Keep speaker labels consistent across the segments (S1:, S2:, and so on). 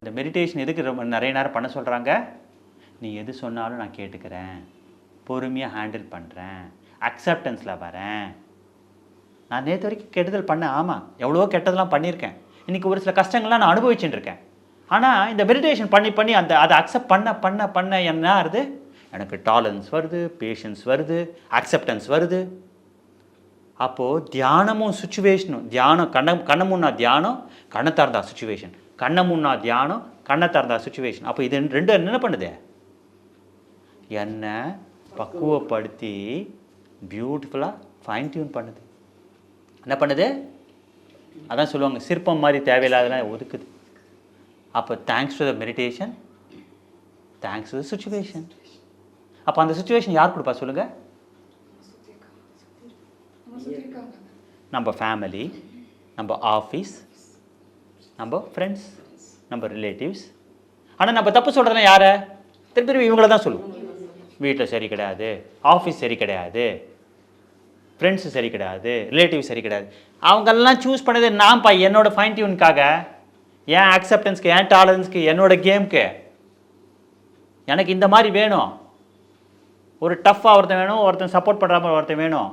S1: இந்த மெடிடேஷன் எதுக்கு ரொம்ப நிறைய நேரம் பண்ண சொல்கிறாங்க நீ எது சொன்னாலும் நான் கேட்டுக்கிறேன். பொறுமையாக ஹேண்டில் பண்ணுறேன் அக்செப்டன்ஸில் வரேன். நான் நேற்று வரைக்கும் கெடுதல் பண்ணேன் ஆமாம் எவ்வளோ கெட்டதெல்லாம் பண்ணியிருக்கேன். இன்றைக்கி ஒரு சில கஷ்டங்கள்லாம் நான் அனுபவிச்சுட்டுருக்கேன் ஆனால் இந்த மெடிடேஷன் பண்ணி பண்ணி அந்த அதை அக்செப்ட் பண்ண பண்ண பண்ண என்ன ஆகுது எனக்கு டாலன்ஸ் வருது பேஷன்ஸ் வருது அக்செப்டன்ஸ் வருது. அப்போது தியானமும் சுச்சுவேஷனும் தியானம் கண்ண கண்ண முன்னா தியானம் கண்ணை திறந்தா சுச்சுவேஷன் கண்ணை முன்னா தியானம் கண்ணை திறந்தா சுச்சுவேஷன் அப்போ இது ரெண்டு என்ன பண்ணுது? என்னை பக்குவப்படுத்தி பியூட்டிஃபுல்லாக ஃபைன் டியூன் பண்ணுது. என்ன பண்ணுது? அதான் சொல்லுவாங்க சிற்பம் மாதிரி தேவையில்லாதெல்லாம் ஒதுக்குது. அப்போ thanks to the meditation thanks to the situation அப்போ அந்த சுச்சுவேஷன் யார் கொடுப்பா சொல்லுங்கள் நம்ம ஃபேமிலி நம்ம ஆஃபீஸ் நம்ம ஃப்ரெண்ட்ஸ் நம்ம ரிலேட்டிவ்ஸ் ஆனால் நம்ம தப்பு சொல்கிறதுனா யாரை? திருப்பி திருப்பி இவங்கள தான் சொல்லுவோம். வீட்டில் சரி கிடையாது ஆஃபீஸ் சரி கிடையாது ஃப்ரெண்ட்ஸு சரி கிடையாது ரிலேட்டிவ் சரி கிடையாது. அவங்கெல்லாம் சூஸ் பண்ணது நான்ப்பா என்னோட ஃபைன் டியூனுக்காக என் அக்செப்டன்ஸ்க்கு என் டாலரன்ஸ்க்கு என்னோட கேம்க்கு எனக்கு இந்த மாதிரி வேணும். ஒரு டஃப்பாக ஒருத்தன் வேணும் ஒருத்தன் சப்போர்ட் பண்ணுற மாதிரி ஒருத்தன் வேணும்.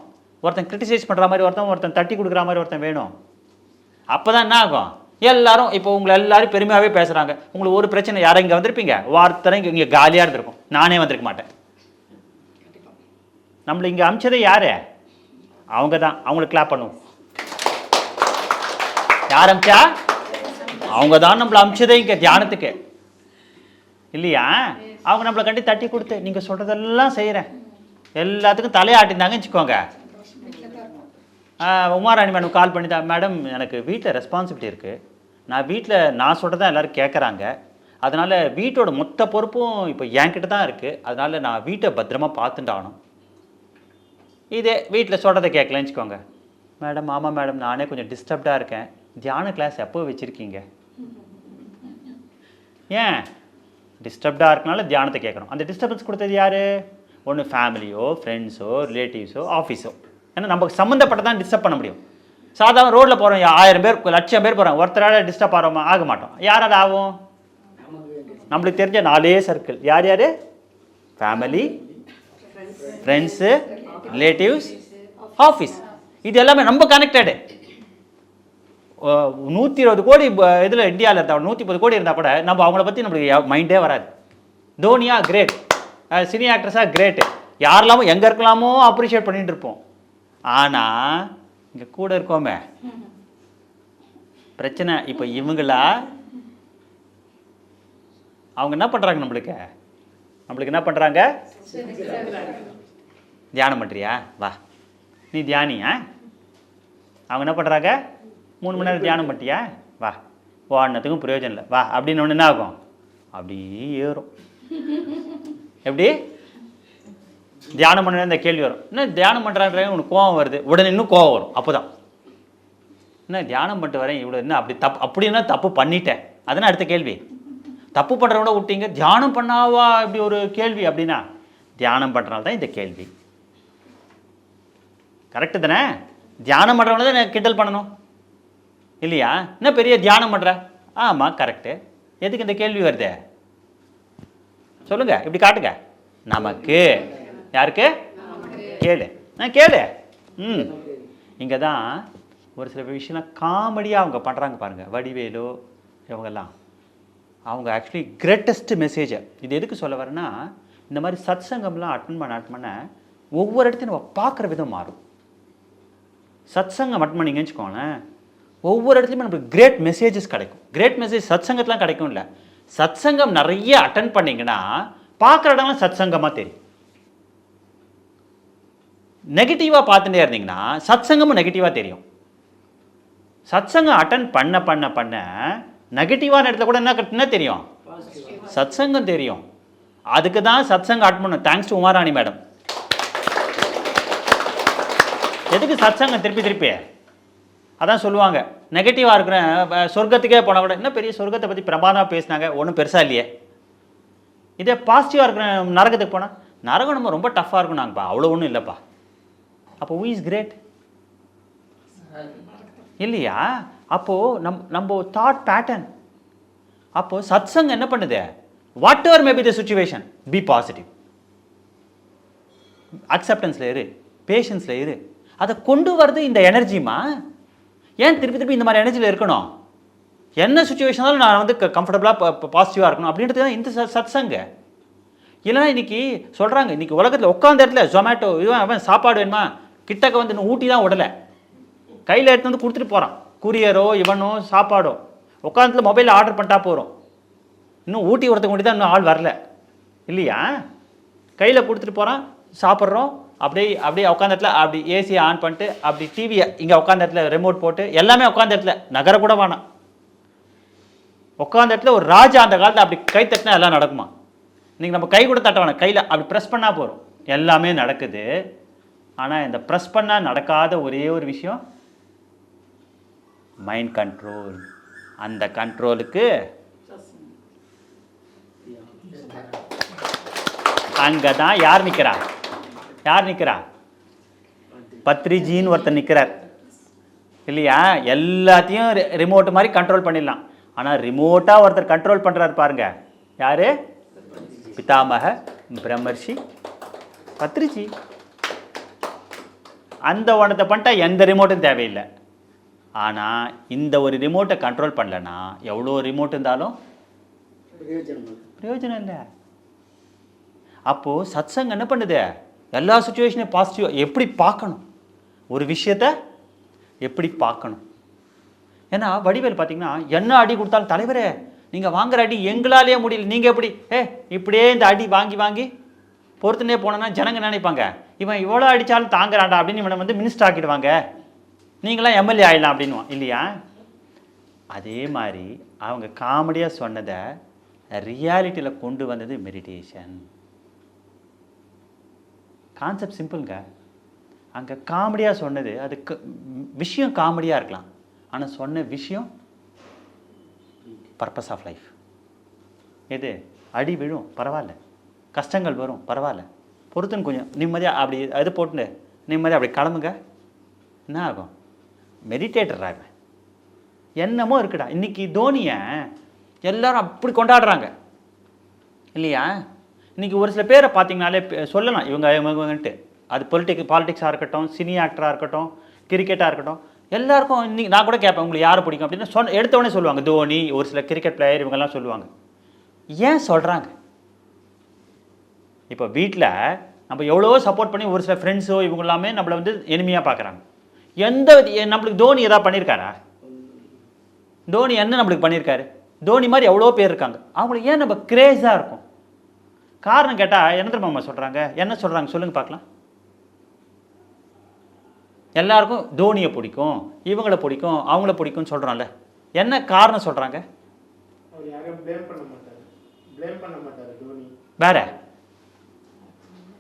S1: ஒருத்தன் கிரிட்டிசைஸ் பண்ணுற மாதிரி ஒருத்தன் ஒருத்தன் தட்டி கொடுக்குற மாதிரி ஒருத்தன் வேணும். அப்போ தான் என்ன ஆகும்? எல்லாரும் இப்போ உங்களை எல்லாரும் பெருமையாகவே பேசுகிறாங்க உங்களுக்கு ஒரு பிரச்சனை யாரும் இங்கே வந்திருப்பீங்க? வார்த்தை இங்கே இங்கே காலியாக இருந்திருக்கும். நானே வந்திருக்க மாட்டேன். நம்மளை இங்கே அமிச்சதே யாரு? அவங்க தான் அவங்களுக்கு கிளாப் பண்ணுவோம். யார் அமிச்சா? அவங்க தான் நம்மளை அமிச்சதே இங்கே தியானத்துக்கு. இல்லையா? அவங்க நம்மளை கண்டி தட்டி கொடுத்து நீங்கள் சொல்கிறதெல்லாம் செய்கிறேன் எல்லாத்துக்கும் தலையாட்டிருந்தாங்கன்னு வச்சுக்கோங்க. உமாராணி மேடம் கால் பண்ணி தான் மேடம் எனக்கு வீட்டில் ரெஸ்பான்சிபிலிட்டி இருக்குது நான் வீட்டில் நான் சொல்கிறத எல்லோரும் கேட்குறாங்க அதனால் வீட்டோட மொத்த பொறுப்பும் இப்போ என்கிட்ட தான் இருக்குது அதனால் நான் வீட்டை பத்திரமா பார்த்துட்டாகணும் இதே வீட்டில் சொல்கிறத கேட்கலன்னு வச்சுக்கோங்க. மேடம் ஆமாம் மேடம் நானே கொஞ்சம் டிஸ்டர்ப்டாக இருக்கேன். தியான கிளாஸ் எப்போ வச்சுருக்கீங்க? ஏன்? டிஸ்டர்ப்டாக இருக்கனால தியானத்தை கேட்கணும் அந்த டிஸ்டர்பன்ஸ் கொடுத்தது யார்? ஒன்று ஃபேமிலியோ ஃப்ரெண்ட்ஸோ ரிலேட்டிவ்ஸோ ஆஃபீஸோ ஏன்னா நமக்கு சம்மந்தப்பட்டதான் டிஸ்டர்ப் பண்ண முடியும். சாதாரண ரோட்டில் போகிறோம் ஆயிரம் பேர் லட்சம் பேர் போகிறோம் ஒருத்தரால் டிஸ்டர்ப் ஆகிறோமா ஆக மாட்டோம். யாரால் ஆகும்? நம்மளுக்கு தெரிஞ்ச நாலே சர்க்கிள் யார் யார்? ஃபேமிலி ஃப்ரெண்ட்ஸு ரிலேட்டிவ்ஸ் ஆஃபீஸ் இது எல்லாமே ரொம்ப கனெக்டடு நூற்றி இருபது கோடி இதில் இந்தியாவில் இருந்தால் நூற்றி பத்து கோடி இருந்தால் கூட நம்ம அவங்கள பற்றி நம்மளுக்கு மைண்டே வராது. தோனியா கிரேட் சினி ஆக்ட்ரஸாக கிரேட்டு யாரெல்லாமோ எங்கே இருக்கலாமோ அப்ரிஷியேட் பண்ணிகிட்டு இருப்போம். ஆனால் இங்கே கூட இருக்கோமே. பிரச்சனை இப்போ இவங்களா? அவங்க என்ன பண்ணுறாங்க நம்மளுக்கு? நம்மளுக்கு என்ன பண்ணுறாங்க தியானம் பண்ணுறியா வா. நீ தியானியா? அவங்க என்ன பண்ணுறாங்க மூணு மணி நேரம் தியானம் பண்ணிட்டியா வா. ஓடினத்துக்கும் பிரயோஜனம் இல்லை. வா அப்படின்னு ஒன்று என்ன ஆகும்? அப்படியே ஏறும். எப்படி? தியானம் பண்ண இந்த கேள்வி வரும். என்ன தியானம் பண்ணுறான்ற உனக்கு கோவம் வருது. உடனே இன்னும் கோவம் வரும். அப்போ தான் என்ன தியானம் பண்ணிட்டு வரேன் இவ்வளோ என்ன அப்படி தப்பு அப்படின்னா தப்பு பண்ணிட்டேன்? அதானே அடுத்த கேள்வி. தப்பு பண்ணுறவங்கள விட்டீங்க தியானம் பண்ணாவா? இப்படி ஒரு கேள்வி அப்படின்னா தியானம் பண்ணுறனால தான் இந்த கேள்வி. கரெக்டு தானே? தியானம் பண்ணுறவங்க தான் கிண்டல் பண்ணணும். இல்லையா? என்ன பெரிய தியானம் பண்ணுற ஆமாம் கரெக்டு எதுக்கு இந்த கேள்வி வருது? சொல்லுங்கள் இப்படி காட்டுங்க. நமக்கு யாருக்கு? கேளு. ஆ கேளு. ம். இங்கே தான் ஒரு சில விஷயம்லாம் காமெடியாக அவங்க பண்ணுறாங்க பாருங்கள் வடிவேலு இவங்கெல்லாம். அவங்க ஆக்சுவலி கிரேட்டஸ்ட் மெசேஜை இது எதுக்கு சொல்ல வரேன்னா இந்த மாதிரி சத் சங்கம்லாம் அட்டன் பண்ண அட்டன் பண்ண ஒவ்வொரு இடத்தையும் நம்ம பார்க்குற விதம் மாறும். சத் சங்கம் அட்டன் பண்ணிங்கன்னு வச்சுக்கோங்களேன் ஒவ்வொரு இடத்துலையுமே நமக்கு கிரேட் மெசேஜஸ் கிடைக்கும். கிரேட் மெசேஜ் சத் சங்கத்துலாம் கிடைக்கும் இல்லை சத் சங்கம் நிறைய அட்டன் பண்ணிங்கன்னா பார்க்குற இடம்லாம் சத் சங்கமாக தெரியும். நெகட்டிவாக பார்த்துட்டே இருந்தீங்கன்னா சத் சங்கமும் நெகட்டிவாக தெரியும். சத் சங்கம் அட்டன் பண்ண பண்ண பண்ண நெகட்டிவான இடத்துல கூட என்ன என்ன தெரியும்? சத் சங்கம் தெரியும். அதுக்கு தான் சத் சங்கம் அட்டன் பண்ண தேங்க்ஸ் டு உமாராணி மேடம் எதுக்கு சத் சங்கம் திருப்பி திருப்பி? அதான் சொல்லுவாங்க. நெகட்டிவாக இருக்கிற சொர்க்கத்துக்கே போனால் கூட என்ன பெரிய சொர்க்கத்தை பற்றி பிரபாதமாக பேசினாங்க? ஒன்றும் பெருசாக இல்லையே. இதே பாசிட்டிவாக இருக்கிற நரகத்துக்கு போனால் நரகம் நம்ம ரொம்ப டஃப்பாக இருக்கும் நாங்கப்பா அவ்வளோ ஒன்றும் இல்லைப்பா. அப்போ ஹூ இஸ் கிரேட் இல்லையா? அப்போது நம் நம்ம தாட் பேட்டர்ன் அப்போது சத்சங் என்ன பண்ணுது? Whatever maybe the situation be positive அக்செப்டன்ஸில் இரு பேஷன்ஸில் இரு. அதை கொண்டு வர்றது இந்த எனர்ஜிமா ஏன் திருப்பி திருப்பி இந்த மாதிரி எனர்ஜியில் இருக்கணும்? என்ன சுச்சுவேஷனாலும் நான் வந்து கம்ஃபர்டபுளாக பாசிட்டிவாக இருக்கணும் அப்படின்றது தான் இந்த சத்சங்க இல்லைன்னா இன்னைக்கு சொல்கிறாங்க இன்றைக்கி உலகத்தில் உட்காந்த இடத்துல ஜொமேட்டோ இவன் அவன் சாப்பாடு வேணுமா? கிட்டக்க வந்து இன்னும் ஊட்டி தான் விடலை கையில் எடுத்து வந்து கொடுத்துட்டு போகிறான் கூரியரோ இவனோ சாப்பாடோ உட்காந்துல மொபைலில் ஆர்டர் பண்ணிட்டா போகிறோம் இன்னும் ஊட்டி விடுறதுக்கு முன்னாடி தான் இன்னும் ஆள் வரல. இல்லையா? கையில் கொடுத்துட்டு போகிறான் சாப்பிட்றோம். அப்படியே அப்படியே உட்காந்த இடத்துல அப்படி ஏசியை ஆன் பண்ணிட்டு அப்படி டிவியை இங்கே உட்காந்த இடத்துல ரிமோட் போட்டு எல்லாமே உட்காந்த இடத்துல நகர கூட வேணாம். உட்காந்த இடத்துல ஒரு ராஜா அந்த காலத்தில் அப்படி கை தட்டினா எல்லாம் நடக்குமா? நீங்கள் நம்ம கை கூட தட்ட வேணாம். கையில் அப்படி ப்ரெஸ் பண்ணால் போகிறோம் எல்லாமே நடக்குது. ஆனால் இந்த ப்ரெஸ் பண்ணால் நடக்காத ஒரே ஒரு விஷயம் மைண்ட் கண்ட்ரோல் அந்த கண்ட்ரோலுக்கு அங்கே தான் யார் நிற்கிறா யார் நிற்கிறா பத்ரிஜின்னு ஒருத்தர் நிற்கிறார் இல்லையா? எல்லாத்தையும் ரிமோட் மாதிரி கண்ட்ரோல் பண்ணிடலாம். ஆனால் ரிமோட்டாக ஒருத்தர் கண்ட்ரோல் பண்ணுறாரு பாருங்க. யார்? பிதாமக பிரம்மர்ஷி பத்ரிஜி. அந்த ஒன்றத்தை பண்ணிட்டா எந்த ரிமோட்டும் தேவையில்லை. ஆனால் இந்த ஒரு ரிமோட்டை கண்ட்ரோல் பண்ணலனா எவ்வளோ ரிமோட் இருந்தாலும் பிரயோஜனம் இல்லை. அப்போது சத்சங் என்ன பண்ணுது? எல்லா சுச்சுவேஷனையும் பாசிட்டிவ் எப்படி பார்க்கணும்? ஒரு விஷயத்த எப்படி பார்க்கணும்? ஏன்னா வடிவேல் பார்த்தீங்கன்னா என்ன அடி கொடுத்தாலும் தலைவரே நீங்கள் வாங்குற அடி எங்களாலேயே முடியல. நீங்கள் எப்படி? ஏ இப்படியே இந்த அடி வாங்கி வாங்கி பொறுத்துனே போனோன்னா ஜனங்க நினைப்பாங்க. இவன் இவ்வளோ அடித்தாலும் தாங்குறான்டா அப்படின்னு இவனை வந்து மினிஸ்டர் ஆக்கிடுவாங்க. நீங்களாம் எம்எல்ஏ ஆயிடலாம் அப்படின்னுவான் இல்லையா? அதே மாதிரி அவங்க காமெடியாக சொன்னதை ரியாலிட்டியில் கொண்டு வந்தது மெடிடேஷன் கான்செப்ட் சிம்பிளுங்க அங்கே காமெடியாக சொன்னது அது விஷயம் காமெடியாக இருக்கலாம். ஆனால் சொன்ன விஷயம் பர்பஸ் ஆஃப் லைஃப் எது? அடி விழும் பரவாயில்ல. கஷ்டங்கள் வரும் பரவாயில்ல. பொறுத்துன்னு கொஞ்சம் நிம்மதியாக அப்படி அது போட்டுன்னு நிம்மதியாக அப்படி கிளம்புங்க. என்ன ஆகும்? மெடிடேட்டர் ஆகுவேன் என்னமோ இருக்குடா. இன்றைக்கி தோனியை எல்லாரும் அப்படி கொண்டாடுறாங்க. இல்லையா? இன்னைக்கு ஒரு சில பேரை பார்த்தீங்கனாலே சொல்லலாம். இவங்க இவங்கன்ட்டு. அது பொலிட்டிக் பாலிடிக்ஸாக இருக்கட்டும் சினி ஆக்டராக இருக்கட்டும் கிரிக்கெட்டாக இருக்கட்டும். எல்லாருக்கும் இன்றைக்கி நான் கூட கேட்பேன் உங்களுக்கு யார் பிடிக்கும்? அப்படின்னு சொன்ன எடுத்தவொடனே சொல்லுவாங்க. தோனி ஒரு சில கிரிக்கெட் பிளேயர் இவங்கெல்லாம் சொல்லுவாங்க. ஏன் சொல்கிறாங்க இப்போ வீட்டில் நம்ம எவ்வளவோ சப்போர்ட் பண்ணி ஒரு சில ஃப்ரெண்ட்ஸோ இவங்க எல்லாமே நம்மளை வந்து எளிமையாக பார்க்குறாங்க. எந்த நம்மளுக்கு தோனி ஏதாவது பண்ணியிருக்காரா தோனி என்ன நம்மளுக்கு பண்ணியிருக்காரு தோனி மாதிரி எவ்வளோ பேர் இருக்காங்க. அவங்களுக்கு ஏன் நம்ம கிரேஸாக இருக்கும்? காரணம் கேட்டால் என்ன தெரியுமா சொல்கிறாங்க என்ன சொல்கிறாங்க சொல்லுங்க பார்க்கலாம். எல்லாருக்கும் தோனியை பிடிக்கும் இவங்களை பிடிக்கும் அவங்கள பிடிக்கும்னு சொல்கிறோம்ல என்ன காரணம் சொல்கிறாங்க
S2: அவர் யாரையும் ப்ளேம் பண்ண மாட்டாரு ப்ளேம் பண்ண மாட்டாரு தோனி
S1: வேற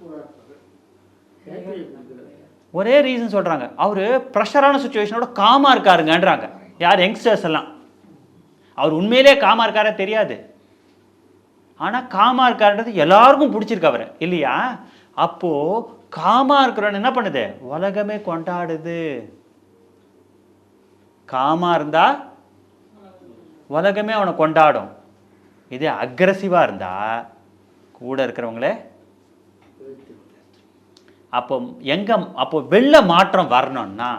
S2: கூலா இருப்பாரு Happy இருப்பாரு.
S1: ஒரே ரீசன் சொல்கிறாங்க அவர் ப்ரெஷரான சுச்சுவேஷனோட காமாக இருக்காருங்கன்றாங்க. யார் யங்ஸ்டர்ஸ் எல்லாம்? அவர் உண்மையிலே காமாக இருக்காரே தெரியாது. ஆனால் காமாக இருக்காருன்றது எல்லாருக்கும் பிடிச்சிருக்கு அவரை. இல்லையா? அப்போது காமாக இருக்கிறவன் என்ன பண்ணுது? உலகமே கொண்டாடுது. காமாக இருந்தா உலகமே அவனை கொண்டாடும். இதே அக்ரஸிவாக இருந்தா கூட இருக்கிறவங்களே அப்போ எங்கே அப்போ வெள்ள மாற்றம் வரணும்னா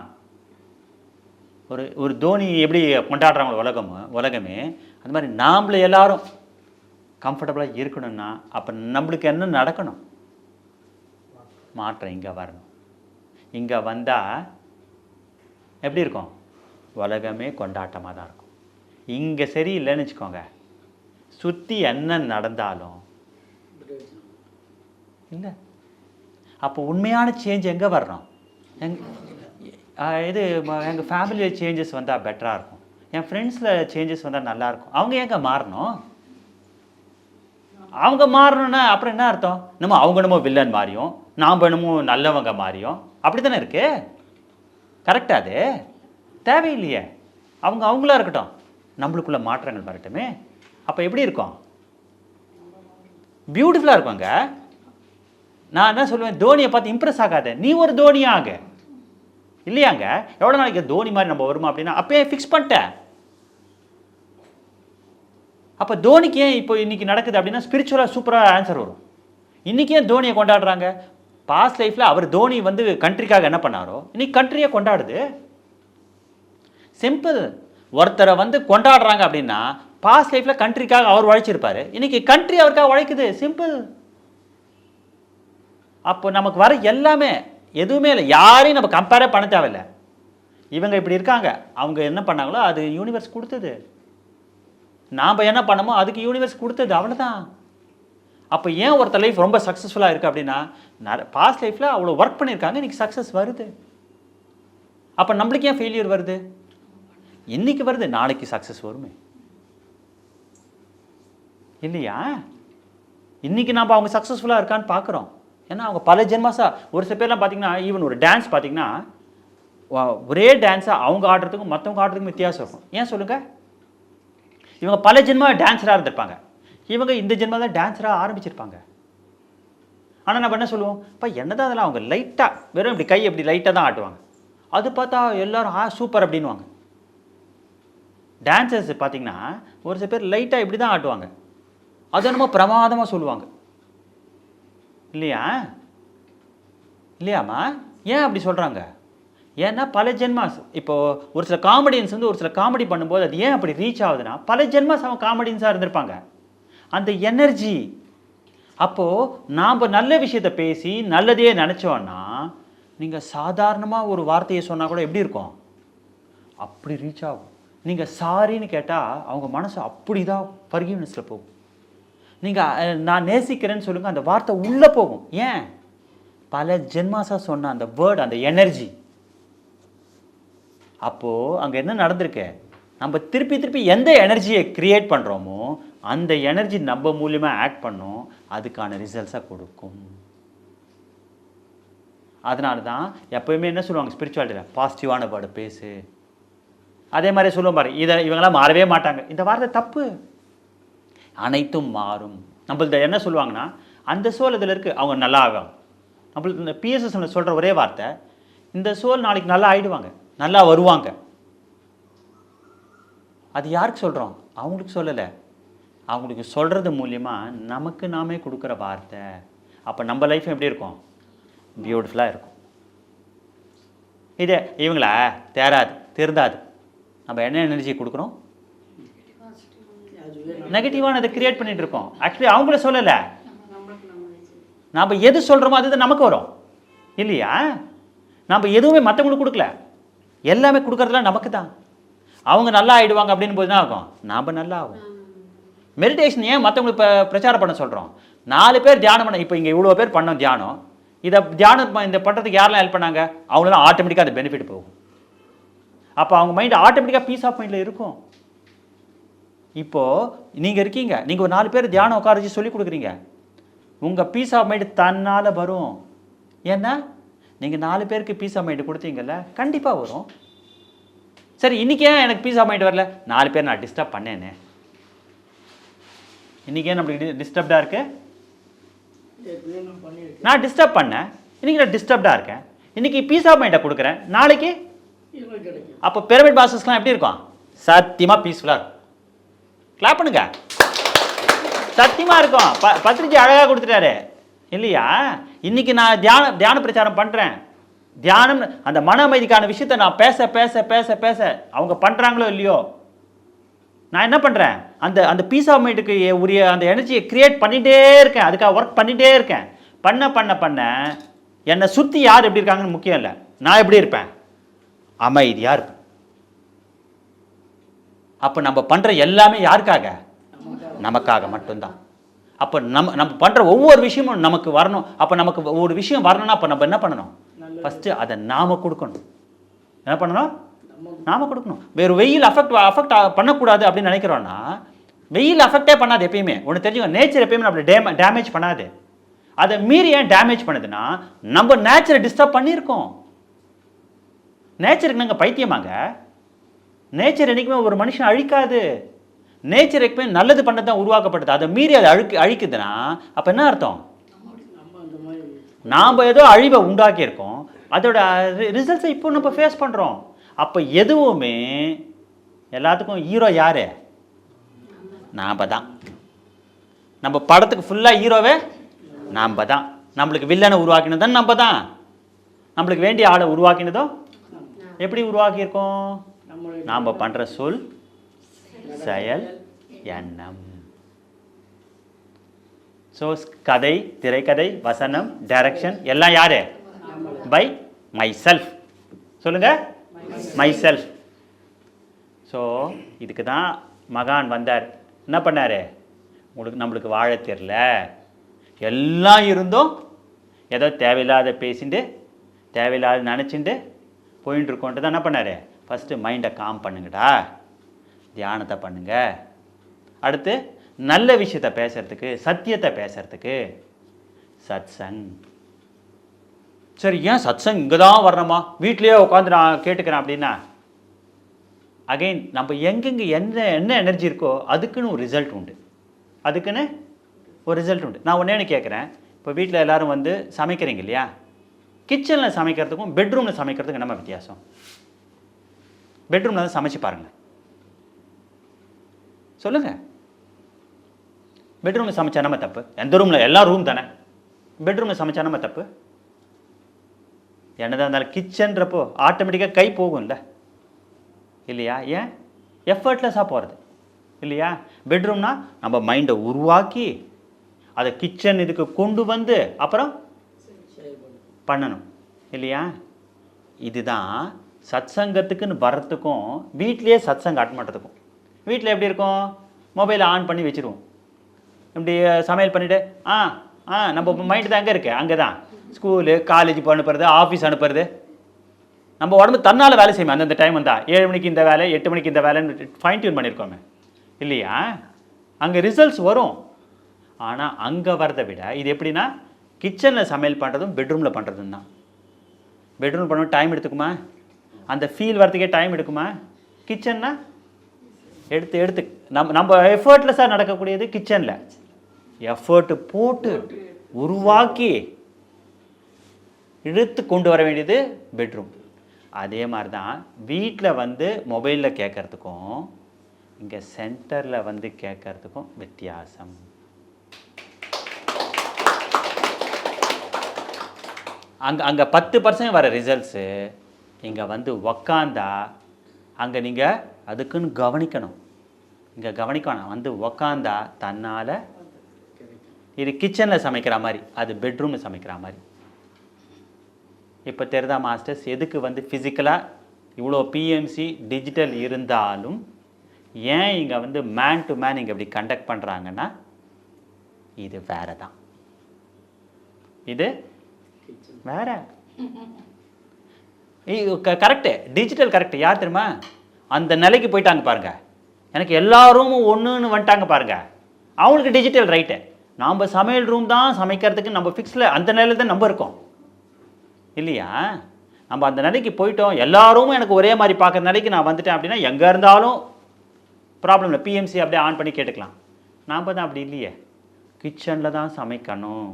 S1: ஒரு ஒரு தோனி எப்படி கொண்டாடுறாங்களோ உலகம் உலகமே அந்த மாதிரி நாமள எல்லாரும் கம்ஃபர்டபுளாக இருக்கணும்னா அப்போ நம்மளுக்கு என்ன நடக்கணும்? மாற்றம் இங்கே வரணும். இங்கே வந்தால் எப்படி இருக்கும்? உலகமே கொண்டாட்டமாக தான் இருக்கும். இங்கே சரியில்லைன்னு வச்சுக்கோங்க. சுற்றி என்ன நடந்தாலும் இல்லை. அப்போ உண்மையான சேஞ்ச் எங்கே வரணும்? எங் இது எங்கள் ஃபேமிலியில் சேஞ்சஸ் வந்தால் பெட்டராக இருக்கும். என் ஃப்ரெண்ட்ஸில் சேஞ்சஸ் வந்தால் நல்லாயிருக்கும் அவங்க எங்கே மாறணும்? அவங்க மாறணும்னா அப்புறம் என்ன அர்த்தம்? நம்ம அவங்க என்னமோ வில்லன் மாறியும் நாம் என்னமோ நல்லவங்க மாறியும். அப்படி தானே இருக்கு கரெக்டாக அது? தேவையில்லையே. அவங்க அவங்களா இருக்கட்டும். நம்மளுக்குள்ள மாற்றங்கள் வரட்டுமே. அப்போ எப்படி இருக்கும்? பியூட்டிஃபுல்லாக இருக்குங்க நான் என்ன சொல்லுவேன்? தோனியை பார்த்து இம்ப்ரெஸ் ஆகாத. நீ ஒரு தோனியாக இல்லையாங்க? எவ்வளோ நாளைக்கு தோனி மாதிரி நம்ம வருமா அப்படின்னா அப்பயே ஃபிக்ஸ் பண்ணிட்டேன் அப்போ தோனிக்கு ஏன் இப்போ இன்றைக்கி நடக்குது அப்படின்னா ஸ்பிரிச்சுவலாக சூப்பராக ஆன்சர் வரும். இன்றைக்கி ஏன் தோனியை கொண்டாடுறாங்க? பாஸ்ட் லைஃப்பில் அவர் தோனி வந்து கண்ட்ரிக்காக என்ன பண்ணாரோ இன்றைக்கி கண்ட்ரியை கொண்டாடுது. சிம்பிள் ஒருத்தரை வந்து கொண்டாடுறாங்க அப்படின்னா பாஸ்ட் லைஃப்பில் கண்ட்ரிக்காக அவர் உழைச்சிருப்பார். இன்றைக்கி கண்ட்ரி அவருக்காக உழைக்குது. சிம்பிள் அப்போ நமக்கு வர எல்லாமே எதுவுமே இல்லை. யாரையும் நம்ம கம்பேரே பண்ண தேவையில்லை. இவங்க இப்படி இருக்காங்க. அவங்க என்ன பண்ணாங்களோ அது யூனிவர்ஸ் கொடுத்தது. நாம் என்ன பண்ணமோ அதுக்கு யூனிவர்ஸ் கொடுத்தது. அவ்வளோதான் அப்போ ஏன் ஒருத்தர் லைஃப் ரொம்ப சக்ஸஸ்ஃபுல்லாக இருக்குது அப்படின்னா பாஸ்ட் லைஃப்பில் அவ்வளோ ஒர்க் பண்ணியிருக்காங்க இன்றைக்கி சக்ஸஸ் வருது. அப்போ நம்மளுக்கு ஏன் ஃபெயிலியர் வருது? இன்றைக்கி வருது நாளைக்கு சக்ஸஸ் வருமே. இல்லையா? இன்றைக்கி நாம் அவங்க சக்ஸஸ்ஃபுல்லாக இருக்கான்னு பார்க்குறோம். ஏன்னா அவங்க பல ஜென்மாஸா ஒரு சில பேர்லாம் பார்த்தீங்கன்னா ஈவன் ஒரு டான்ஸ் பார்த்தீங்கன்னா ஒரே டான்ஸாக அவங்க ஆடுறதுக்கும் மற்றவங்க ஆடுறதுக்கும் வித்தியாசம் இருக்கும். ஏன் சொல்லுங்கள் இவங்க பல ஜென்மா டான்ஸராக இருந்திருப்பாங்க. இவங்க இந்த ஜென்மா தான் டான்ஸராக ஆரம்பிச்சிருப்பாங்க. ஆனால் நம்ம என்ன சொல்லுவோம்? இப்போ என்னதான் அதெல்லாம் அவங்க லைட்டாக வெறும் இப்படி கை இப்படி லைட்டாக தான் ஆட்டுவாங்க அது பார்த்தா எல்லாரும் ஆ சூப்பர் அப்படின்வாங்க டான்சர்ஸ் பார்த்தீங்கன்னா ஒரு சில பேர் லைட்டாக இப்படி தான் ஆட்டுவாங்க அது என்னமோ பிரமாதமாக சொல்லுவாங்க. இல்லையா? இல்லையாம்மா? ஏன் அப்படி சொல்கிறாங்க ஏன்னா பல ஜென்மாஸ் இப்போது ஒரு சில காமெடியன்ஸ் வந்து ஒரு சில காமெடி பண்ணும்போது அது ஏன் அப்படி ரீச் ஆகுதுன்னா பல ஜென்மாஸ் அவன் காமெடியன்ஸாக இருந்திருப்பாங்க. அந்த எனர்ஜி அப்போது நாம் நல்ல விஷயத்தை பேசி நல்லதையே நினச்சோன்னா நீங்கள் சாதாரணமாக ஒரு வார்த்தையை சொன்னால் கூட எப்படி இருக்கும்? அப்படி ரீச் ஆகும். நீங்கள் சாரின்னு கேட்டால் அவங்க மனசு அப்படி தான் பர்கியூனஸில் போகும். நீங்கள் நான் நேசிக்கிறேன்னு சொல்லுங்கள் அந்த வார்த்தை உள்ளே போகும். ஏன்? பல ஜென்மாஸாக சொன்ன அந்த வேர்ட் அந்த எனர்ஜி அப்போது அங்கே என்ன நடந்திருக்கு? நம்ம திருப்பி திருப்பி எந்த எனர்ஜியை க்ரியேட் பண்ணுறோமோ அந்த எனர்ஜி நம்ம மூலியமாக ஆட் பண்ணோம் அதுக்கான ரிசல்ட்ஸை கொடுக்கும். அதனால தான் எப்போயுமே என்ன சொல்லுவாங்க ஸ்பிரிச்சுவாலிட்டியில் பாசிட்டிவான வேர்டு பேசு. அதே மாதிரி சொல்லுவோம் பாரு இதை இவங்களாம் மாறவே மாட்டாங்க. இந்த வார்த்தை தப்பு. அனைத்தும் மாறும். நம்மள்த என்ன சொல்லுவாங்கன்னா அந்த சோல் இதில் இருக்குது அவங்க நல்லா ஆகும் நம்மளுக்கு இந்த பிஎஸ்எஸ் சொல்கிற ஒரே வார்த்தை இந்த சோல் நாளைக்கு நல்லா ஆயிடுவாங்க நல்லா வருவாங்க. அது யாருக்கு சொல்கிறோம் அவங்களுக்கு சொல்லலை. அவங்களுக்கு சொல்கிறது மூலியமாக நமக்கு நாமே கொடுக்குற வார்த்தை. அப்போ நம்ம லைஃப் எப்படி இருக்கும்? பியூட்டிஃபுல்லாக இருக்கும். இதே இவங்களா? தேராது திருந்தாது. நம்ம என்ன எனர்ஜி கொடுக்குறோம்? நெகட்டிவானதை கிரியேட் பண்ணிட்டு இருக்கோம் ஆக்சுவலி அவங்கள சொல்லலை. நாம் எது சொல்கிறோமோ அதுதான் நமக்கு வரும். இல்லையா? நாம் எதுவுமே மற்றவங்களுக்கு கொடுக்கல. எல்லாமே கொடுக்குறதுலாம் நமக்கு தான். அவங்க நல்லா ஆகிடுவாங்க அப்படின்னு போது தான் ஆகும்? நாம் நல்லா ஆகும். மெடிடேஷன் ஏன் மற்றவங்களுக்கு இப்போ பிரச்சாரம் பண்ண சொல்கிறோம் நாலு பேர் தியானம் பண்ண இப்போ இங்கே இவ்வளோ பேர் பண்ணோம் தியானம். இதை தியானம் இந்த பண்ணுறதுக்கு யாரெல்லாம் ஹெல்ப் பண்ணாங்க? அவங்களாம் ஆட்டோமேட்டிக்காக அந்த பெனிஃபிட் போகும். அப்போ அவங்க மைண்ட் ஆட்டோமேட்டிக்காக பீஸ் ஆஃப் மைண்டில் இருக்கும். இப்போது நீங்கள் இருக்கீங்க. நீங்கள் ஒரு நாலு பேர் தியானம் உட்கார வச்சு சொல்லி கொடுக்குறீங்க. உங்கள் பீஸ் ஆஃப் மைண்டு தன்னால் வரும். ஏன்னா நீங்கள் நாலு பேருக்கு பீஸ் ஆஃப் மைண்டு கொடுத்தீங்கல்ல கண்டிப்பாக வரும். சரி இன்றைக்கி ஏன் எனக்கு பீஸ் ஆஃப் மைண்ட் வரல? நாலு பேர் நான் டிஸ்டர்ப் பண்ணேனே. இன்றைக்கி ஏன் நம்மளுக்கு டிஸ்டர்ப்டாக இருக்கு?
S2: ஏற்கனவே நான்
S1: டிஸ்டர்ப் பண்ணேன். இன்றைக்கி நான் டிஸ்டர்ப்டாக இருக்கேன். இன்றைக்கி பீஸ் ஆஃப் மைண்டை கொடுக்குறேன். நாளைக்கு? அப்போ பிரமிட் பாசஸ்லாம் எப்படி இருக்கும்? சத்தியமாக பீஸ்ஃபுல்லாக இருக்கும். கிளாப் பண்ணுங்க. சத்தியமாக இருக்கும். ப பத்திரிக்கை அழகாக கொடுத்துட்டாரு. இல்லையா? இன்னைக்கு நான் தியான தியான பிரச்சாரம் பண்ணுறேன் தியானம் அந்த மன அமைதிக்கான விஷயத்தை நான் பேச பேச பேச பேச. அவங்க பண்ணுறாங்களோ இல்லையோ? நான் என்ன பண்ணுறேன் அந்த அந்த பீஸ் ஆஃப் மைண்டுக்கு உரிய அந்த எனர்ஜியை க்ரியேட் பண்ணிகிட்டே இருக்கேன். அதுக்காக ஒர்க் பண்ணிகிட்டே இருக்கேன். பண்ண பண்ண பண்ண என்னை சுற்றி யார் எப்படி இருக்காங்கன்னு முக்கியம் இல்லை. நான் எப்படி இருப்பேன்? அமைதியாக இருப்பேன். அப்போ நம்ம பண்ணுற எல்லாமே யாருக்காக? நமக்காக மட்டும்தான். அப்போ நம்ம நம்ம பண்ணுற ஒவ்வொரு விஷயமும் நமக்கு வரணும். அப்போ நமக்கு ஒரு விஷயம் வரணும்னா அப்போ நம்ம என்ன பண்ணணும்? ஃபஸ்ட்டு அதை நாம கொடுக்கணும். என்ன பண்ணணும்? நாம கொடுக்கணும். வேறு வெயில் அஃபெக்ட் அஃபெக்ட் பண்ணக்கூடாது அப்படின்னு நினைக்கிறோன்னா வெயில் அஃபெக்டே பண்ணாது எப்பயுமே. ஒன்று தெரிஞ்சுக்கோ நேச்சர் எப்பயுமே நம்மளை டேம டேமேஜ் பண்ணாது. அதை மீறி ஏன் டேமேஜ் பண்ணுதுன்னா நம்ம நேச்சரை டிஸ்டர்ப் பண்ணியிருக்கோம். நேச்சருக்கு நாங்கள் பைத்தியமாங்க. நேச்சர் என்றைக்குமே ஒரு மனுஷன் அழிக்காது. நேச்சர் எப்பவுமே நல்லது பண்ண தான் உருவாக்கப்பட்டது அதை மீறி அதை அழுக்கு அழிக்குதுன்னா அப்போ என்ன அர்த்தம்? நாம் ஏதோ அழிவை உண்டாக்கியிருக்கோம். அதோட ரிசல்ட்ஸை இப்போ நம்ம ஃபேஸ் பண்ணுறோம் அப்போ எதுவுமே எல்லாத்துக்கும் ஹீரோ யார்? நாம் தான் நம்ம படத்துக்கு ஃபுல்லாக ஹீரோவே நாம் தான் நம்மளுக்கு வில்லனை உருவாக்கினதும் நம்ம தான் நம்மளுக்கு வேண்டிய ஆளை உருவாக்கினதும் எப்படி உருவாக்கியிருக்கோம்? நாம் பண்ணுற சொல் செயல் எண்ணம். ஸோ கதை திரைக்கதை வசனம் டைரக்ஷன் எல்லாம் யாரு? பை மை செல்ஃப் சொல்லுங்க. மை செல்ஃப் ஸோ இதுக்கு தான் மகான் வந்தார். என்ன பண்ணாரு? உங்களுக்கு நம்மளுக்கு வாழ தெரில எல்லாம் இருந்தும் ஏதோ தேவையில்லாத பேசிட்டு தேவையில்லாத நினச்சிட்டு போயின்னு இருக்கோன்ட்டு தான் என்ன பண்ணாரு? ஃபஸ்ட்டு மைண்டை காம் பண்ணுங்கடா. தியானத்தை பண்ணுங்க. அடுத்து நல்ல விஷயத்தை பேசுறதுக்கு சத்தியத்தை பேசுறதுக்கு சத்சங். சரி ஏன் சத்சங் இங்கே தான் வரணுமா? வீட்லேயே உட்காந்து நான் கேட்டுக்கிறேன் அப்படின்னா. அகைன் நம்ம எங்கெங்கே என்ன என்ன எனர்ஜி இருக்கோ அதுக்குன்னு ஒரு ரிசல்ட் உண்டு. அதுக்குன்னு ஒரு ரிசல்ட் உண்டு. நான் ஒன்றே கேட்குறேன் இப்போ வீட்டில் எல்லோரும் வந்து சமைக்கிறீங்க இல்லையா? கிச்சனில் சமைக்கிறதுக்கும் பெட்ரூமில் சமைக்கிறதுக்கும் என்னம்மா வித்தியாசம்? பெட்ரூமில் வந்து சமைச்சு பாருங்கள் சொல்லுங்கள் பெட்ரூமில் சமைச்சா நம்ம தப்பு? எந்த ரூமில் எல்லா ரூம் தானே. பெட்ரூமில் சமைச்சா நம்ம தப்பு? என்னதான் இருந்தாலும் கிச்சன்றப்போ ஆட்டோமேட்டிக்காக கை போகும்ல. இல்லையா? ஏன்? எஃபர்ட்லெஸ்ஸாக போகிறது இல்லையா? பெட்ரூம்னா நம்ம மைண்டை உருவாக்கி அதை கிச்சன் இதுக்கு கொண்டு வந்து அப்புறம் பண்ணணும். இல்லையா? இதுதான் சத்சங்கத்துக்குன்னு வர்றதுக்கும் வீட்லேயே சத்சங்கம் அட்டன் பண்ணுறதுக்கும் வீட்டில் எப்படி இருக்கும்? மொபைலை ஆன் பண்ணி வச்சுருவோம். இப்படி சமையல் பண்ணிவிட்டு ஆ ஆ நம்ம மைண்டு தான் அங்கே இருக்கு. அங்கே தான் ஸ்கூலு காலேஜ் இப்போ அனுப்புறது ஆஃபீஸ் அனுப்புறது. நம்ம உடம்பு தன்னால் வேலை செய்யுமே. அந்தந்த டைம் வந்தால் ஏழு மணிக்கு இந்த வேலை எட்டு மணிக்கு இந்த வேலைன்னு ஃபைன் டியூன் பண்ணியிருக்கோமே இல்லையா? அங்கே ரிசல்ட்ஸ் வரும். ஆனால் அங்கே வரதை விட இது எப்படின்னா கிச்சனில் சமையல் பண்ணுறதும் பெட்ரூமில் பண்ணுறதும் தான் பெட்ரூம் பண்ண டைம் எடுத்துக்குமா? அந்த ஃபீல் வரதுக்கே டைம் எடுக்குமா? கிச்சன்னா எடுத்து எடுத்து. நம்ம நம்ம எஃபர்ட்லெஸ்ஸாக நடக்கக்கூடியது கிச்சனில் எஃபர்ட்டு போட்டு உருவாக்கி இழுத்து கொண்டு வர வேண்டியது பெட்ரூம் அதே மாதிரி தான் வீட்டில் வந்து மொபைலில் கேட்குறதுக்கும் இங்கே சென்டரில் வந்து கேட்குறதுக்கும் வித்தியாசம். அங்கே அங்கே பத்து பர்சன்ட் வர ரிசல்ட்ஸு இங்கே வந்து உக்காந்தா அங்கே நீங்கள் அதுக்குன்னு கவனிக்கணும். இங்கே கவனிக்கணும். வந்து உக்காந்தா தன்னால் இது கிச்சனில் சமைக்கிற மாதிரி அது பெட்ரூமில் சமைக்கிற மாதிரி. இப்போ தெரிதா மாஸ்டர்ஸ் எதுக்கு வந்து ஃபிசிக்கலாக இவ்வளோ பிஎம்சி டிஜிட்டல் இருந்தாலும் ஏன் இங்கே வந்து மேன் டு மேன் இங்கே இப்படி கண்டக்ட் பண்ணுறாங்கன்னா இது வேற தான் இது வேற. கரெக்டு டிஜிட்டல் கரெக்டு யார் தெரியுமா? அந்த நிலைக்கு போயிட்டாங்க பாருங்கள் எனக்கு எல்லா ரூமும் ஒன்றுன்னு வந்துட்டாங்க பாருங்கள் அவங்களுக்கு டிஜிட்டல் ரைட்டு நாம் சமையல் ரூம் தான் சமைக்கிறதுக்கு நம்ம ஃபிக்ஸில் அந்த நிலையில் தான் நம்ம இருக்கோம். இல்லையா? நம்ம அந்த நிலைக்கு போயிட்டோம். எல்லாரும் எனக்கு ஒரே மாதிரி பார்க்குற நிலைக்கு நான் வந்துட்டேன் அப்படின்னா எங்கே இருந்தாலும் ப்ராப்ளம் இல்லை. பிஎம்சி அப்படியே ஆன் பண்ணி கேட்டுக்கலாம். நாம் தான் அப்படி இல்லையே. கிச்சனில் தான் சமைக்கணும்.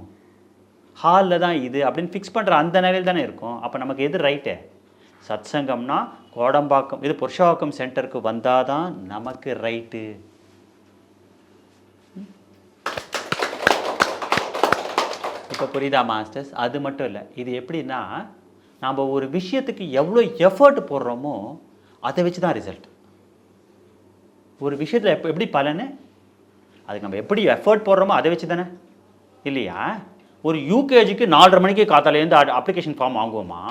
S1: ஹாலில் தான் இது அப்படின்னு ஃபிக்ஸ் பண்ணுற அந்த நிலையில் தானே இருக்கும். அப்போ நமக்கு எது ரைட்டு சத்சங்கம்னா கோடம்பாக்கம். இது புருஷவாக்கம் சென்டருக்கு வந்தால் தான் நமக்கு ரைட்டு. இப்போ புரியுதா மாஸ்டர்ஸ்? அது மட்டும் இல்லை. இது எப்படின்னா நாம் ஒரு விஷயத்துக்கு எவ்வளோ எஃபர்ட் போடுறோமோ அதை வச்சு தான் ரிசல்ட் ஒரு விஷயத்தில் எப்போ எப்படி பலனு? அதுக்கு நம்ம எப்படி எஃபர்ட் போடுறோமோ அதை வச்சு தானே இல்லையா? ஒரு யூகேஜிக்கு நாலரை மணிக்கு காத்தாலேருந்து அப்ளிகேஷன் ஃபார்ம் வாங்குவோமா?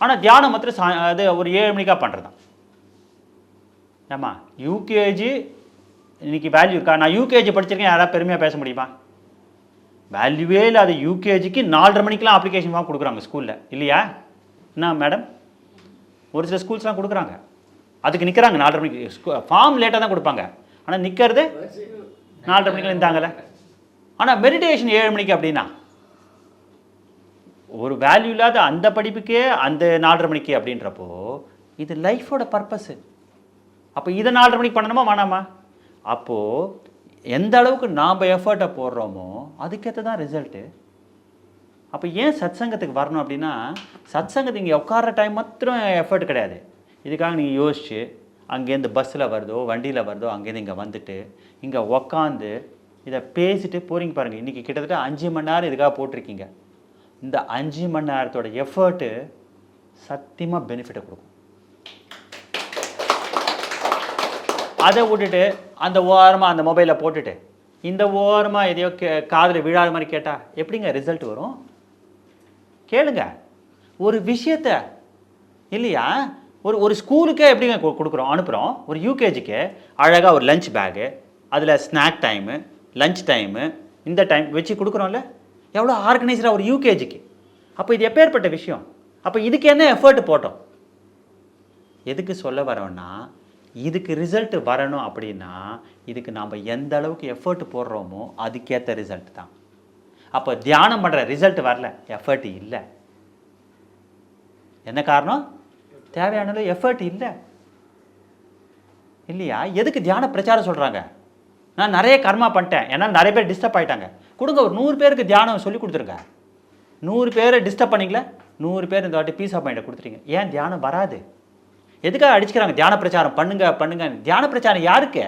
S1: ஆனால் தியானம் மாத்திரம் சா அது ஒரு ஏழு மணிக்காக பண்ணுறது தான் ஏம்மா யூகேஜி இன்னைக்கு வேல்யூ இருக்கா? நான் யூகேஜி படிச்சிருக்கேன் யாராவது பெருமையாக பேச முடியுமா? வேல்யூவே இல்லாத யூகேஜிக்கு நாலரை மணிக்கெலாம் அப்ளிகேஷன் ஃபார்ம் கொடுக்குறாங்க ஸ்கூலில் இல்லையா? என்ன மேடம் ஒரு சில ஸ்கூல்ஸ்லாம் கொடுக்குறாங்க. அதுக்கு நிற்கிறாங்க நாலரை மணிக்கு. ஃபார்ம் லேட்டாக தான் கொடுப்பாங்க. ஆனால் நிற்கிறது நாலரை மணிக்கு இருந்தாங்கல்ல ஆனால் மெடிடேஷன் ஏழு மணிக்கு அப்படின்னா ஒரு வேல்யூ இல்லாத அந்த படிப்புக்கே அந்த நாலரை மணிக்கு அப்படின்றப்போ இது லைஃபோட பர்பஸ்ஸு அப்போ இதை நாலரை மணிக்கு பண்ணணுமா வேணாமா? அப்போது எந்த அளவுக்கு நாம் எஃபர்ட்டை போடுறோமோ அதுக்கேற்ற தான் ரிசல்ட்டு அப்போ ஏன் சத்சங்கத்துக்கு வரணும் அப்படின்னா சத் சங்கத்துக்கு இங்கே உட்கார்ற டைம் மாத்திரம் எஃபர்ட் கிடையாது. இதுக்காக நீங்கள் யோசிச்சு அங்கேருந்து பஸ்ஸில் வருதோ வண்டியில் வருதோ அங்கேருந்து இங்கே வந்துட்டு இங்கே உக்காந்து இதை பேசிட்டு போகிறீங்க பாருங்கள் இன்றைக்கி கிட்டத்தட்ட அஞ்சு மணி நேரம் இதுக்காக போட்டிருக்கீங்க. இந்த அஞ்சு மணி நேரத்தோட எஃபர்ட்டு சத்தியமாக பெனிஃபிட்டை கொடுக்கும். அதை விட்டுட்டு அந்த ஓரமாக அந்த மொபைலை போட்டுட்டு இந்த ஓரமாக எதையோ கே காதில் விழாத மாதிரி கேட்டால் எப்படிங்க ரிசல்ட் வரும்? கேளுங்க. ஒரு விஷயத்த இல்லையா? ஒரு ஒரு ஸ்கூலுக்கே எப்படிங்க கொடுக்குறோம்? அனுப்புகிறோம் ஒரு யூகேஜிக்கு அழகாக ஒரு லஞ்ச் பேகு அதில் ஸ்நாக் டைமு லஞ்ச் டைமு இந்த டைம் வச்சு கொடுக்குறோம்ல? எவ்வளோ ஆர்கனைசராக ஒரு யூகேஜிக்கு அப்போ இது எப்பேற்பட்ட விஷயம்? அப்போ இதுக்கு என்ன எஃபர்ட் போட்டோம்? எதுக்கு சொல்ல வரோன்னா இதுக்கு ரிசல்ட் வரணும் அப்படின்னா இதுக்கு நாம் எந்த அளவுக்கு எஃபர்ட் போடுறோமோ அதுக்கேற்ற ரிசல்ட் தான். அப்போ தியானம் பண்ணுற ரிசல்ட் வரல. எஃபர்ட் இல்லை. என்ன காரணம்? தேவையான அளவு எஃபர்ட் இல்லை. இல்லையா? எதுக்கு தியான பிரச்சாரம் சொல்கிறாங்க நான் நிறைய கர்மா பண்ணிட்டேன். ஏன்னா நிறைய பேர் டிஸ்டர்ப் ஆகிட்டாங்க கொடுங்க ஒரு நூறு பேருக்கு தியானம் சொல்லி கொடுத்துருங்க. நூறு பேரை டிஸ்டர்ப் பண்ணிக்கல நூறு பேர் இந்த வாட்டி பீஸ் ஆஃப் மைண்டை கொடுத்துறீங்க ஏன்? தியானம் வராது. எதுக்காக அடிச்சுக்கிறாங்க? தியான பிரச்சாரம் பண்ணுங்க பண்ணுங்க. தியான பிரச்சாரம் யாருக்கு?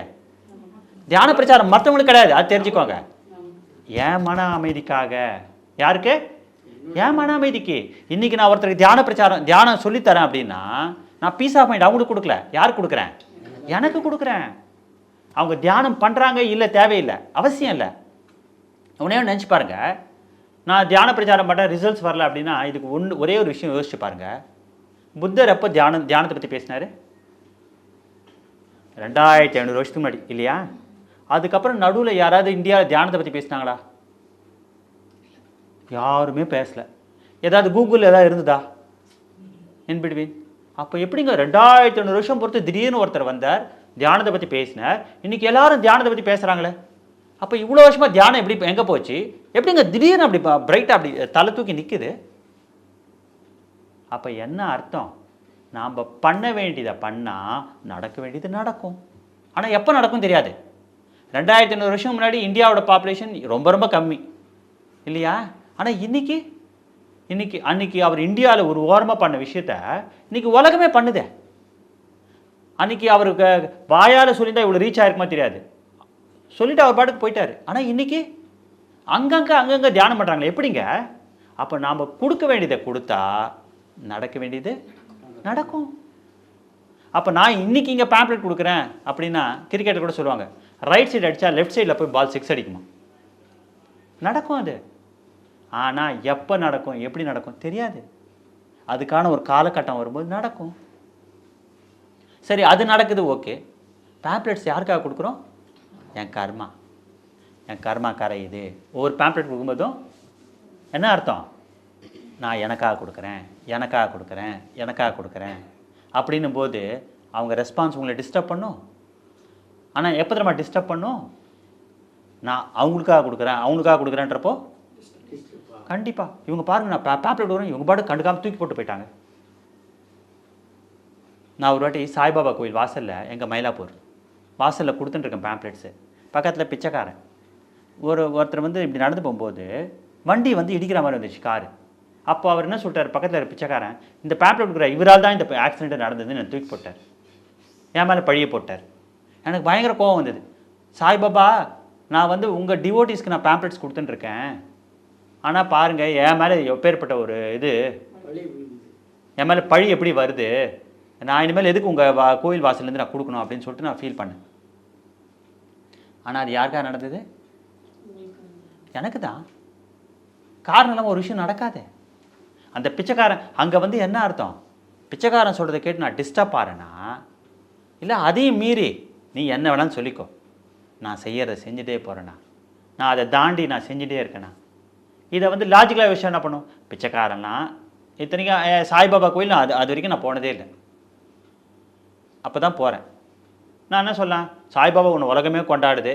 S1: தியான பிரச்சாரம் மற்றவங்களுக்கு கிடையாது. அது தெரிஞ்சுக்கோங்க. ஏன் மன அமைதிக்காக? யாருக்கு? ஏன் மன அமைதிக்கு? இன்றைக்கி நான் ஒருத்தருக்கு தியான பிரச்சாரம் தியானம் சொல்லித்தரேன் அப்படின்னா நான் பீஸ் ஆஃப் மைண்ட் அவங்களுக்கு கொடுக்கல. யாருக்கு கொடுக்குறேன்? எனக்கு கொடுக்குறேன். அவங்க தியானம் பண்ணுறாங்க இல்லை தேவையில்லை. அவசியம் இல்லை. உடனே நினச்சி பாருங்க. நான் தியான பிரச்சாரம் பண்ண ரிசல்ட்ஸ் வரல அப்படின்னா இதுக்கு ஒன்று ஒரே ஒரு விஷயம் யோசிச்சு பாருங்க. புத்தர் எப்போ தியானம் தியானத்தை பற்றி பேசினார்? ரெண்டாயிரத்தி ஐநூறு வருஷத்துக்கு முன்னாடி இல்லையா? அதுக்கப்புறம் நடுவில் யாராவது இந்தியாவில் தியானத்தை பற்றி பேசினாங்களா? யாருமே பேசல. ஏதாவது கூகுளில் ஏதாவது இருந்ததா? இன் பிட்வீன் அப்போ எப்படிங்க ரெண்டாயிரத்தி ஐநூறு வருஷம் பொறுத்து திடீர்னு ஒருத்தர் வந்தார் தியானத்தை பற்றி பேசினார் இன்றைக்கி எல்லாரும் தியானத்தை பற்றி பேசுகிறாங்களே அப்போ இவ்வளோ வருஷமாக தியானம் எப்படி எங்கே போச்சு? எப்படிங்க திடீர்னு அப்படி பிரைட்டாக அப்படி தலை தூக்கி நிற்குது அப்போ என்ன அர்த்தம்? நாம் பண்ண வேண்டியதை பண்ணால் நடக்க வேண்டியது நடக்கும். ஆனால் எப்போ நடக்கும் தெரியாது. ரெண்டாயிரத்தி ஐநூறு வருஷம் முன்னாடி இந்தியாவோட பாப்புலேஷன் ரொம்ப ரொம்ப கம்மி. இல்லையா? ஆனால் இன்றைக்கி இன்றைக்கி அன்றைக்கி அவர் இந்தியாவில் ஒரு ஓரமாக பண்ண விஷயத்த இன்றைக்கி உலகமே பண்ணுதே. அன்னைக்கு அவருக்கு வாயால் சொல்லியிருந்தால் இவ்வளோ ரீச் ஆயிருக்குமா தெரியாது. சொல்லிட்டு அவர் பாட்டுக்கு போயிட்டார். ஆனால் இன்னைக்கு அங்கங்கே அங்கங்கே தியானம் பண்ணுறாங்களே எப்படிங்க? அப்போ நாம் கொடுக்க வேண்டியதை கொடுத்தா நடக்க வேண்டியது நடக்கும். அப்போ நான் இன்றைக்கி இங்கே பேம்ப்ளெட் கொடுக்குறேன் அப்படின்னா கிரிக்கெட்டர் கூட சொல்லுவாங்க. ரைட் சைடு அடித்தா லெஃப்ட் சைடில் போய் பால் சிக்ஸ் அடிக்குமா? நடக்கும் அது. ஆனால் எப்போ நடக்கும் எப்படி நடக்கும் தெரியாது. அதுக்கான ஒரு காலகட்டம் வரும்போது நடக்கும். சரி அது நடக்குது ஓகே பேம்ப்ளெட்ஸ் யாருக்காக கொடுக்குறோம்? என் கர்மா. என் கர்மா கரையுது ஒவ்வொரு பேம்ப்ளெட் கொடுக்கும்போதும் என்ன அர்த்தம்? நான் எனக்காக கொடுக்குறேன் எனக்காக கொடுக்குறேன் எனக்காக கொடுக்குறேன். அப்படின்னும் போது அவங்க ரெஸ்பான்ஸ் உங்களை டிஸ்டர்ப் பண்ணும். ஆனால் எப்போ தெரியுமா டிஸ்டர்ப் பண்ணும்? நான் அவங்களுக்காக கொடுக்குறேன் அவங்களுக்காக கொடுக்குறேன்றப்போ கண்டிப்பாக இவங்க பாருங்க நான் பேப்பர் கொடுக்குறேன் இவங்க பாட்டு கண்டுக்காமல் தூக்கி போட்டு போயிட்டாங்க. நான் ஒரு வாட்டி சாய்பாபா கோயில் வாசலில் எங்கள் மயிலாப்பூர். வாசலில் கொடுத்துட்டுருக்கேன் பேம்ப்ளெட்ஸு பக்கத்தில் பிச்சைக்காரன். ஒரு ஒருத்தர் வந்து இப்படி நடந்து போகும்போது வண்டி வந்து இடிக்கிற மாதிரி வந்துச்சு காரு. அப்போ அவர் என்ன சொல்லிட்டார்? பக்கத்தில் இருக்க பிச்சைக்காரன் இந்த பேம்ப்ளெட் கொடுக்குற இவரால் தான் இந்த ஆக்சிடென்ட் நடந்ததுன்னு தூக்கி போட்டார். என் மேலே பழிய போட்டார். எனக்கு பயங்கர கோவம் வந்தது. சாய்பாபா நான் வந்து உங்கள் டிவோட்டிஸ்க்கு நான் பேம்ப்ளெட்ஸ் கொடுத்துட்டுருக்கேன் ஆனால் பாருங்கள் என் மேலே எப்பேற்பட்ட ஒரு இது என் மேலே பழி எப்படி வருது? நான் இனிமேல் எதுக்கு உங்கள் வா கோயில் வாசல்லேருந்து நான் கொடுக்கணும் அப்படின்னு சொல்லிட்டு நான் ஃபீல் பண்ணேன். ஆனால் அது யாருக்காக நடந்தது? எனக்கு தான் காரணம் இல்லாமல் ஒரு விஷயம் நடக்காதே. அந்த பிச்சைக்காரன் அங்கே வந்து என்ன அர்த்தம்? பிச்சைக்காரன் சொல்கிறத கேட்டு நான் டிஸ்டர்ப் ஆகிறேன்னா இல்லை அதையும் மீறி நீ என்ன வேணாலும் சொல்லிக்கோ. நான் செய்கிறத செஞ்சுட்டே போகிறேண்ணா நான் அதை தாண்டி நான் செஞ்சுட்டே இருக்கேண்ணா இதை வந்து லாஜிக்கலாக விஷயம் என்ன பண்ணும்? பிச்சைக்காரன்னா இத்தனைக்கும் சாய்பாபா கோயில் நான் அது அது வரைக்கும் நான் போனதே இல்லை. அப்போ தான் போகிறேன் நான் என்ன சொல்லலாம் சாய்பாபா உன்னை உலகமே கொண்டாடுது.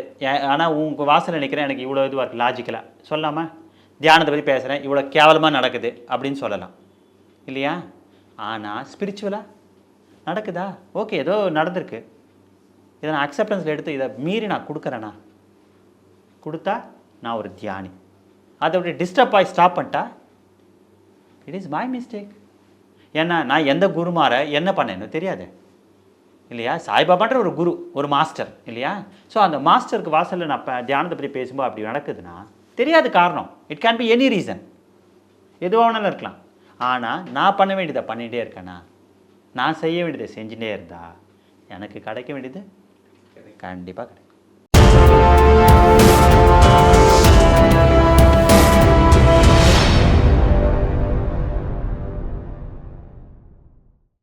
S1: ஆனால் உங்கள் வாசலில் நிற்கிறேன் எனக்கு இவ்வளோ இதுவாக இருக்குது லாஜிக்கலாக சொல்லாமா? தியானத்தை பற்றி பேசுகிறேன் இவ்வளோ கேவலமாக நடக்குது அப்படின்னு சொல்லலாம். இல்லையா? ஆனால் ஸ்பிரிச்சுவலாக நடக்குதா? ஓகே ஏதோ நடந்திருக்கு. இதை நான் அக்செப்டன்ஸில் எடுத்து இதை மீறி நான் கொடுக்குறேண்ணா கொடுத்தா நான் ஒரு தியானி. அதை அப்படி டிஸ்டர்ப் ஆகி ஸ்டாப் பண்ணிட்டா? இட் இஸ் மை மிஸ்டேக் ஏன்னா நான் எந்த குருமாரை என்ன பண்ணேன்னு தெரியாது. இல்லையா? சாய்பாபான்ற ஒரு குரு ஒரு மாஸ்டர் இல்லையா? ஸோ அந்த மாஸ்டருக்கு வாசலில் நான் இப்போ தியானத்தை பற்றி பேசும்போது அப்படி நடக்குதுன்னா தெரியாத காரணம். It can be any reason எதுவாக வேணாலும் இருக்கலாம். ஆனால் நான் பண்ண வேண்டியதை பண்ணிகிட்டே இருக்கேனா? நான் செய்ய வேண்டியதை செஞ்சுட்டே இருந்தா எனக்கு கிடைக்க வேண்டியது கண்டிப்பாக கிடைக்கும்.